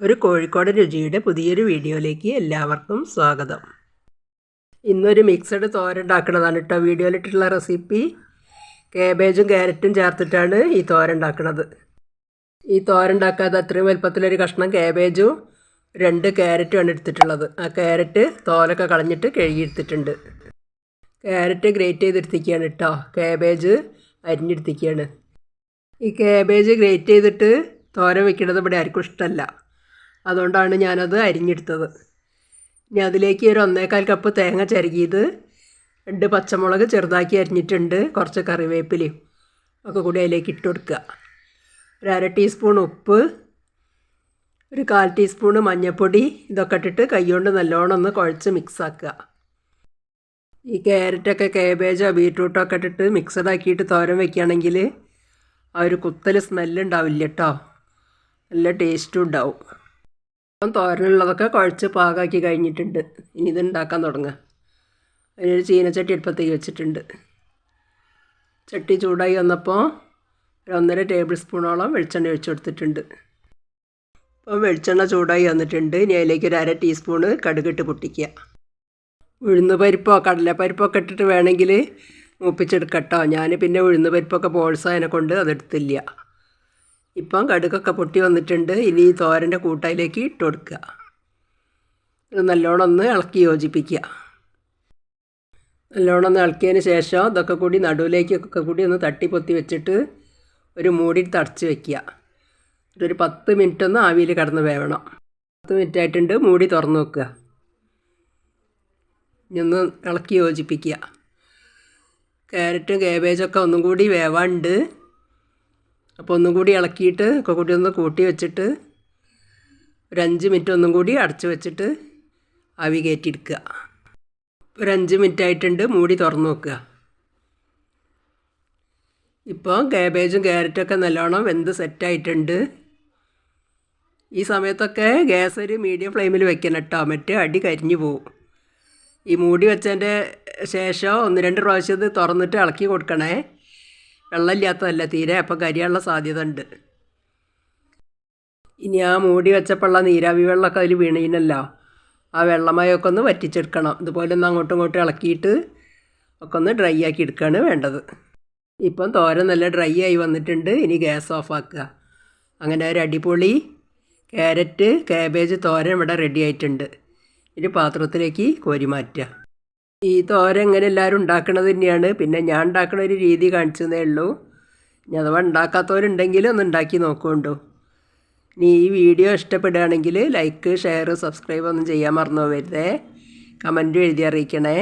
ഒരു കോഴിക്കോട് രുചിയുടെ പുതിയൊരു വീഡിയോയിലേക്ക് എല്ലാവർക്കും സ്വാഗതം. ഇന്നൊരു മിക്സഡ് തോര ഉണ്ടാക്കുന്നതാണ് കേട്ടോ. വീഡിയോയിലിട്ടുള്ള റെസിപ്പി. കാബേജും ക്യാരറ്റും ചേർത്തിട്ടാണ് ഈ തോര ഉണ്ടാക്കുന്നത്. ഈ തോര ഉണ്ടാക്കാതെ അത്രയും വലുപ്പത്തിലൊരു കഷ്ണം കാബേജും രണ്ട് ക്യാരറ്റുമാണ് എടുത്തിട്ടുള്ളത്. ആ ക്യാരറ്റ് തോലൊക്കെ കളഞ്ഞിട്ട് കഴുകിയെടുത്തിട്ടുണ്ട്. ക്യാരറ്റ് ഗ്രേറ്റ് ചെയ്തെടുത്തിരിക്കുകയാണ് കേട്ടോ. കാബേജ് അരിഞ്ഞെടുത്തിരിക്കുകയാണ്. ഈ കാബേജ് ഗ്രേറ്റ് ചെയ്തിട്ട് തോര വെക്കുന്നത് ഇവിടെ ആർക്കും ഇഷ്ടമല്ല. അതുകൊണ്ടാണ് ഞാനത് അരിഞ്ഞെടുത്തത്. ഇനി അതിലേക്ക് ഒരു ഒന്നേകാൽ കപ്പ് തേങ്ങ ചരകിയത് രണ്ട് പച്ചമുളക് ചെറുതാക്കി അരിഞ്ഞിട്ടുണ്ട്. കുറച്ച് കറിവേപ്പിലയും ഒക്കെ കൂടി അതിലേക്ക് ഇട്ട് കൊടുക്കുക. ഒരു അര ടീസ്പൂൺ ഉപ്പ് ഒരു കാൽ ടീസ്പൂൺ മഞ്ഞൾപ്പൊടി ഇതൊക്കെ ഇട്ടിട്ട് കൈകൊണ്ട് നല്ലോണം ഒന്ന് കുഴച്ച് മിക്സാക്കുക ഈ ക്യാരറ്റൊക്കെ കേബേജോ ബീട്രൂട്ടോ ഒക്കെ ഇട്ടിട്ട് മിക്സഡ് ആക്കിയിട്ട് തോരൻ വെക്കുകയാണെങ്കിൽ ആ ഒരു കുത്തൽ സ്മെല്ലുണ്ടാവില്ല കേട്ടോ നല്ല ടേസ്റ്റും ഉണ്ടാവും. തോരനുള്ളതൊക്കെ കുഴച്ച് പാകാക്കി കഴിഞ്ഞിട്ടുണ്ട്. ഇനി ഇത് ഉണ്ടാക്കാൻ തുടങ്ങാം. അതിനൊരു ചീനച്ചട്ടി അടുപ്പത്തേക്ക് വെച്ചിട്ടുണ്ട്. ചട്ടി ചൂടായി വന്നപ്പോൾ ഒരു ഒന്നര ടേബിൾ സ്പൂണോളം വെളിച്ചെണ്ണ ഒഴിച്ചു കൊടുത്തിട്ടുണ്ട്. അപ്പോൾ വെളിച്ചെണ്ണ ചൂടായി വന്നിട്ടുണ്ട്. ഇനി അതിലേക്ക് ഒരു അര ടീസ്പൂണ് കടുകിട്ട് പൊട്ടിക്കുക. ഉഴുന്ന് പരിപ്പോ കടലപ്പരിപ്പോ ഒക്കെ ഇട്ടിട്ട് വേണമെങ്കിൽ മൂപ്പിച്ചെടുക്കട്ടോ. ഞാൻ പിന്നെ ഉഴുന്ന് പരിപ്പൊക്കെ ബോൾസായതിനെ കൊണ്ട് അതെടുത്തില്ല. ഇപ്പം കടുകൊക്കെ പൊട്ടി വന്നിട്ടുണ്ട്. ഇനി ഈ തോരന്റെ കൂട്ടയിലേക്ക് ഇട്ട് കൊടുക്കുക. നല്ലോണം ഒന്ന് ഇളക്കി യോജിപ്പിക്കുക. നല്ലോണം ഒന്ന് ഇളക്കിയതിന് ശേഷം ഇതൊക്കെ കൂടി നടുവിലേക്കൊക്കെ കൂടി ഒന്ന് തട്ടി പൊത്തി വെച്ചിട്ട് ഒരു മൂടി തടച്ച് വെക്കുക. ഒരു പത്ത് മിനിറ്റ് ഒന്ന് ആവിയിൽ കിടന്ന് വേവണം. പത്ത് മിനിറ്റ് ആയിട്ടുണ്ട്. മൂടി തുറന്ന് വെക്കുക. ഇനി ഒന്ന് ഇളക്കി യോജിപ്പിക്കുക. ക്യാരറ്റും കാബേജൊക്കെ ഒന്നും കൂടി വേവാണ്ട് അപ്പോൾ ഒന്നും കൂടി ഇളക്കിയിട്ട് ഒക്കെ ഒന്ന് കൂട്ടി വെച്ചിട്ട് ഒരു അഞ്ച് മിനിറ്റ് ഒന്നും കൂടി അടച്ചു വെച്ചിട്ട് ആവി കയറ്റിയെടുക്കുക. ഒരു അഞ്ച് മിനിറ്റ് ആയിട്ടുണ്ട് മൂടി തുറന്നു നോക്കുക ഇപ്പോൾ കാബേജും ക്യാരറ്റൊക്കെ നല്ലോണം വെന്ത് സെറ്റായിട്ടുണ്ട് ഈ സമയത്തൊക്കെ ഗ്യാസ് ഒരു മീഡിയം ഫ്ലെയിമിൽ വെക്കണം കേട്ടോ മറ്റേ അടി കരിഞ്ഞു പോവും. ഈ മൂടി വെച്ചതിന്റെ ശേഷം ഒന്ന് രണ്ട് പ്രാവശ്യം ഇത് തുറന്നിട്ട് ഇളക്കി കൊടുക്കണേ. വെള്ളമില്ലാത്തതല്ല തീരെ അപ്പം കരിയാനുള്ള സാധ്യത ഉണ്ട് ഇനി ആ മൂടി വെച്ചപ്പോഴുള്ള നീരാവി വെള്ളമൊക്കെ അതിൽ വീണീനല്ലോ. ആ വെള്ളമയൊക്കെ ഒന്ന് വറ്റിച്ചെടുക്കണം. ഇതുപോലെ ഒന്ന് അങ്ങോട്ടും ഇങ്ങോട്ടും ഇളക്കിയിട്ട് ഒക്കെ ഒന്ന് ഡ്രൈ ആക്കി എടുക്കുകയാണ് വേണ്ടത്. ഇപ്പം തോര നല്ല ഡ്രൈ ആയി വന്നിട്ടുണ്ട്. ഇനി ഗ്യാസ് ഓഫ് ആക്കുക. അങ്ങനെ ഒരു അടിപൊളി ക്യാരറ്റ് കാബേജ് തോരൻ ഇവിടെ റെഡി ആയിട്ടുണ്ട്. ഇനി പാത്രത്തിലേക്ക് കോരി മാറ്റുക. ഈ തോര എങ്ങനെ എല്ലാവരും ഉണ്ടാക്കണത് തന്നെയാണ്. പിന്നെ ഞാൻ ഉണ്ടാക്കണ ഒരു രീതി കാണിച്ചതേ ഉള്ളൂ. ഇനി അഥവാ ഉണ്ടാക്കാത്തവരുണ്ടെങ്കിൽ ഒന്ന് ഉണ്ടാക്കി നോക്കുകൊണ്ടു. ഇനി ഈ വീഡിയോ ഇഷ്ടപ്പെടുകയാണെങ്കിൽ ലൈക്ക് ഷെയർ സബ്സ്ക്രൈബ് ഒന്നും ചെയ്യാൻ മറന്നു പോകരുതേ. കമന്റും എഴുതി അറിയിക്കണേ.